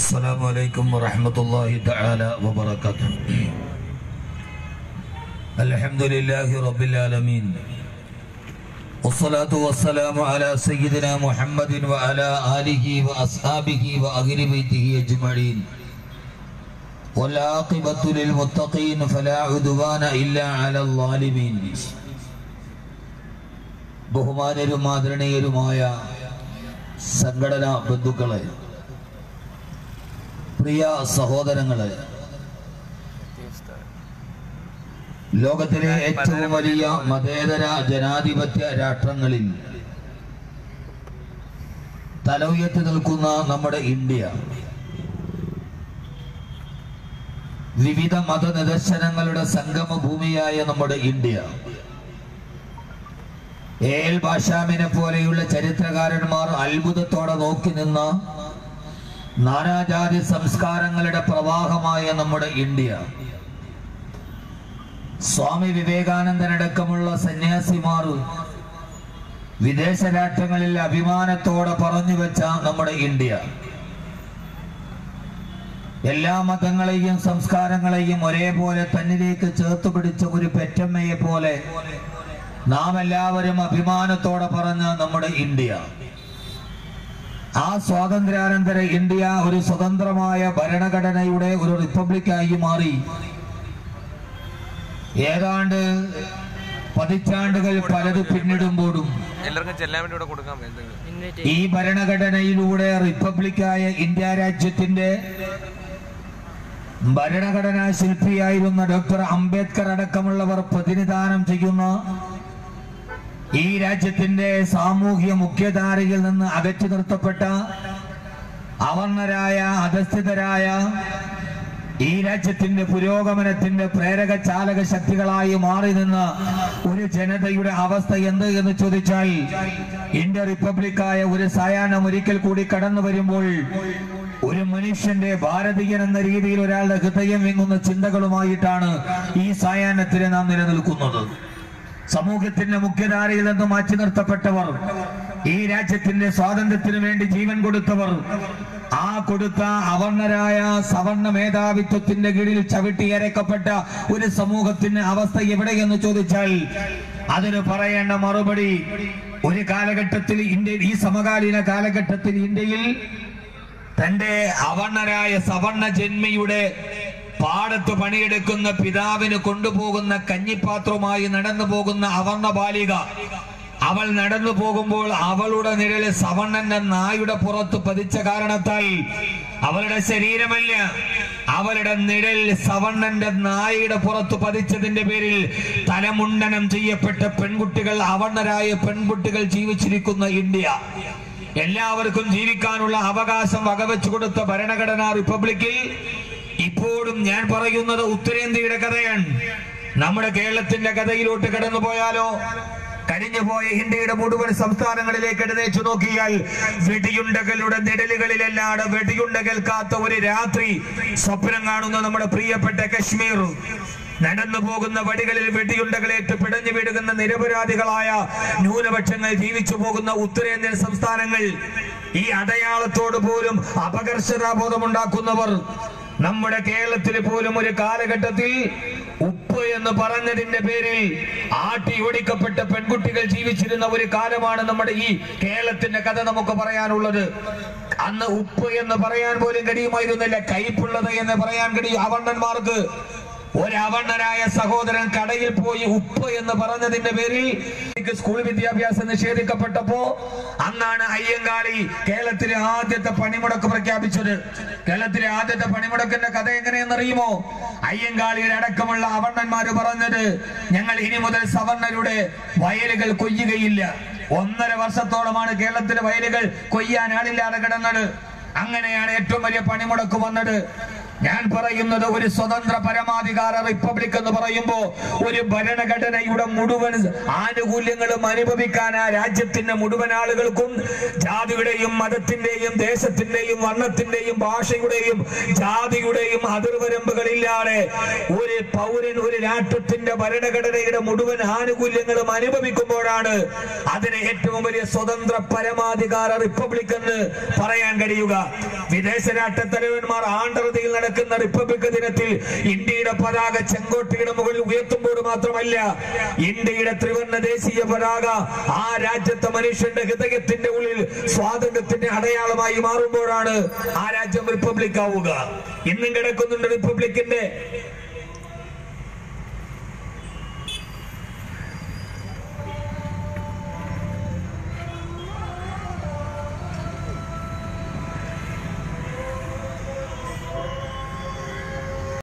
السلام عليكم ورحمة الله تعالى وبركاته الحمد لله رب العالمين والصلاة والسلام على سيدنا محمد وعلى آله وأصحابه وأهل بيته أجمعين والعاقبة للمتقين فلا عدوان إلا على الظالمين ബഹുമാനരും ആദരണീയരുമായ സംഘടനാ ബന്ധുക്കളെ പ്രിയ സഹോദരങ്ങളെ ലോകത്തിലെ ഏറ്റവും വലിയ മതേതര ജനാധിപത്യ രാഷ്ട്രങ്ങളിൽ തല ഉയർത്തി നിൽക്കുന്ന നമ്മുടെ ഇന്ത്യ വിവിധ മത നിദർശനങ്ങളുടെ സംഗമ ഭൂമിയായ നമ്മുടെ ഇന്ത്യ ഏൽ ഭാഷാമിനെ പോലെയുള്ള ചരിത്രകാരന്മാർ അത്ഭുതത്തോടെ നോക്കി നിന്ന നാനാജാതി സംസ്കാരങ്ങളുടെ പ്രവാഹമായ നമ്മുടെ ഇന്ത്യ. സ്വാമി വിവേകാനന്ദനടക്കമുള്ള സന്യാസിമാർ വിദേശ രാഷ്ട്രങ്ങളിൽ അഭിമാനത്തോടെ പറഞ്ഞു വെച്ച നമ്മുടെ ഇന്ത്യ. എല്ലാ മതങ്ങളെയും സംസ്കാരങ്ങളെയും ഒരേപോലെ തന്നിലേക്ക് ചേർത്ത് പിടിച്ച ഒരു പെറ്റമ്മയെ പോലെ നാം എല്ലാവരും അഭിമാനത്തോടെ പറഞ്ഞ നമ്മുടെ ഇന്ത്യ. ആ സ്വാതന്ത്ര്യാനന്തര ഇന്ത്യ ഒരു സ്വതന്ത്രമായ ഭരണഘടനയുടെ ഒരു റിപ്പബ്ലിക്കായി മാറി. ഏതാണ്ട് പതിറ്റാണ്ടുകൾ പലത് പിന്നിടുമ്പോഴും ഈ ഭരണഘടനയിലൂടെ റിപ്പബ്ലിക്കായ ഇന്ത്യ രാജ്യത്തിന്റെ ഭരണഘടനാ ശില്പിയായിരുന്ന ഡോക്ടർ അംബേദ്കർ അടക്കമുള്ളവർ പ്രതിനിധാനം ചെയ്യുന്ന ഈ രാജ്യത്തിന്റെ സാമൂഹ്യ മുഖ്യധാരയിൽ നിന്ന് അകറ്റി നിർത്തപ്പെട്ട അവർണരായ അധസ്ഥിതരായ ഈ രാജ്യത്തിന്റെ പുരോഗമനത്തിന്റെ പ്രേരക ചാലക ശക്തികളായി മാറി നിന്ന ഒരു ജനതയുടെ അവസ്ഥ എന്ത് എന്ന് ചോദിച്ചാൽ ഇന്ത്യ റിപ്പബ്ലിക്കായ ഒരു സായാഹ്നം ഒരിക്കൽ കൂടി കടന്നു വരുമ്പോൾ ഒരു മനുഷ്യന്റെ ഭാരതീയൻ എന്ന രീതിയിൽ ഒരാളുടെ ഹൃദയം വിങ്ങുന്ന ചിന്തകളുമായിട്ടാണ് ഈ സായാഹ്നത്തിന് നാം നിലനിൽക്കുന്നത്. സമൂഹത്തിന്റെ മുഖ്യധാരയിൽ നിന്ന് മാറ്റി നിർത്തപ്പെട്ടവർ ഈ രാജ്യത്തിന്റെ സ്വാതന്ത്ര്യത്തിന് വേണ്ടി ജീവൻ കൊടുത്തവർ ആ കൊടുത്ത അവർണരായ സവർണ മേധാവിത്വത്തിന്റെ കീഴിൽ ചവിട്ടിയരക്കപ്പെട്ട ഒരു സമൂഹത്തിന്റെ അവസ്ഥ എവിടെയെന്ന് ചോദിച്ചാൽ അതിന് പറയേണ്ട മറുപടി ഒരു കാലഘട്ടത്തിൽ ഇന്ത്യ ഈ സമകാലീന കാലഘട്ടത്തിൽ ഇന്ത്യയിൽ തന്റെ അവർണരായ സവർണ ജന്മിയുടെ പാടത്ത് പണിയെടുക്കുന്ന പിതാവിന് കൊണ്ടുപോകുന്ന കഞ്ഞിപ്പാത്രവുമായി നടന്നു പോകുന്ന അവർണ ബാലിക. അവൾ നടന്നു പോകുമ്പോൾ അവളുടെ നിഴൽ സവർണന്റെ നായുടെ പുറത്ത് പതിച്ച കാരണത്താൽ അവളുടെ ശരീരമല്ല അവളുടെ നിഴൽ സവർണന്റെ നായയുടെ പുറത്ത് പതിച്ചതിന്റെ പേരിൽ തലമുണ്ടനം ചെയ്യപ്പെട്ട പെൺകുട്ടികൾ അവർണരായ പെൺകുട്ടികൾ ജീവിച്ചിരിക്കുന്ന ഇന്ത്യ. എല്ലാവർക്കും ജീവിക്കാനുള്ള അവകാശം വകവെച്ചു കൊടുത്ത ഭരണഘടനാ റിപ്പബ്ലിക്കിൽ ഇപ്പോഴും ഞാൻ പറയുന്നത് ഉത്തരേന്ത്യയുടെ കഥയാണ്. നമ്മുടെ കേരളത്തിന്റെ കഥയിലോട്ട് കടന്നു പോയാലോ? കഴിഞ്ഞുപോയ ഇന്ത്യയുടെ മുഴുവൻ സംസ്ഥാനങ്ങളിലേക്ക് എഴുന്നേച്ചു നോക്കിയാൽ വെടിയുണ്ടകളുടെ നിഴലുകളിലല്ലാതെ വെടിയുണ്ട കേൾക്കാത്ത ഒരു രാത്രി സ്വപ്നം കാണുന്ന നമ്മുടെ പ്രിയപ്പെട്ട കശ്മീർ. നടന്നു പോകുന്ന വടികളിൽ വെടിയുണ്ടകളേറ്റ് പിടഞ്ഞു വീടുകുന്ന നിരപരാധികളായ ന്യൂനപക്ഷങ്ങൾ ജീവിച്ചു പോകുന്ന ഉത്തരേന്ത്യൻ സംസ്ഥാനങ്ങൾ ഈ അടയാളത്തോട് പോലും അപകർഷതാബോധമുണ്ടാക്കുന്നവർ നമ്മുടെ കേരളത്തിൽ പോലും ഒരു കാലഘട്ടത്തിൽ ഉപ്പ് എന്ന് പറഞ്ഞതിന്റെ പേരിൽ ആട്ടി ഓടിക്കപ്പെട്ട പെൺകുട്ടികൾ ജീവിച്ചിരുന്ന ഒരു കാലമാണ് നമ്മുടെ ഈ കേരളത്തിന്റെ കഥ നമുക്ക് പറയാനുള്ളത്. അന്ന് ഉപ്പ് എന്ന് പറയാൻ പോലും കഴിയുമായിരുന്നില്ല. കയ്പുള്ളത് എന്ന് പറയാൻ കഴിയും അവർണന്മാർക്ക് ഒരവർണനായ സഹോദരൻ കടയിൽ പോയി ഉപ്പ് എന്ന് പറഞ്ഞതിന്റെ പേരിൽ എനിക്ക് സ്കൂൾ വിദ്യാഭ്യാസം നിഷേധിക്കപ്പെട്ടപ്പോ അന്നാണ് അയ്യങ്കാളി കേരളത്തിലെ ആദ്യത്തെ പണിമുടക്ക് പ്രഖ്യാപിച്ചത്. കേരളത്തിലെ ആദ്യത്തെ പണിമുടക്കിന്റെ കഥ എങ്ങനെയെന്നറിയുമോ? അയ്യങ്കാളിയുടെ അടക്കമുള്ള അവർണന്മാര് പറഞ്ഞത് ഞങ്ങൾ ഇനി മുതൽ സവർണരുടെ വയലുകൾ കൊയ്യുകയില്ല. ഒന്നര വർഷത്തോളമാണ് കേരളത്തിലെ വയലുകൾ കൊയ്യാൻ ആളില്ലാതെ കിടന്നത്. അങ്ങനെയാണ് ഏറ്റവും വലിയ പണിമുടക്ക് വന്നത്. ഞാൻ പറയുന്നത് ഒരു സ്വതന്ത്ര പരമാധികാര റിപ്പബ്ലിക് എന്ന് പറയുമ്പോ ഒരു ഭരണഘടനയുടെ മുഴുവൻ ആനുകൂല്യങ്ങളും അനുഭവിക്കാൻ ആ രാജ്യത്തിന്റെ മുഴുവൻ ആളുകൾക്കും ജാതിയുടെയും മതത്തിന്റെയും ദേശത്തിന്റെയും വർണത്തിന്റെയും ഭാഷയുടെയും ജാതിയുടെയും അതിർവരമ്പുകളില്ലാതെ ഒരു പൗരൻ ഒരു രാഷ്ട്രത്തിന്റെ ഭരണഘടനയുടെ മുഴുവൻ ആനുകൂല്യങ്ങളും അനുഭവിക്കുമ്പോഴാണ് അതിന് ഏറ്റവും വലിയ സ്വതന്ത്ര പരമാധികാര റിപ്പബ്ലിക് എന്ന് പറയാൻ കഴിയുക. വിദേശ രാഷ്ട്രത്തലവന്മാർ ആണ്ടറതിയിൽ നടക്കുന്ന റിപ്പബ്ലിക് ദിനത്തിൽ ഇന്ത്യയുടെ പതാക ചെങ്കോട്ടയുടെ മുകളിൽ ഉയർത്തുമ്പോൾ മാത്രമല്ല ഇന്ത്യയുടെ ത്രിവർണ ദേശീയ പതാക ആ രാജ്യത്തെ മനുഷ്യന്റെ ഹൃദയത്തിന്റെ ഉള്ളിൽ സ്വാതന്ത്ര്യത്തിന്റെ അടയാളമായി മാറുമ്പോഴാണ് ആ രാജ്യം റിപ്പബ്ലിക് ആവുക. ഇന്നും കിടക്കുന്നുണ്ട് റിപ്പബ്ലിക്കിന്റെ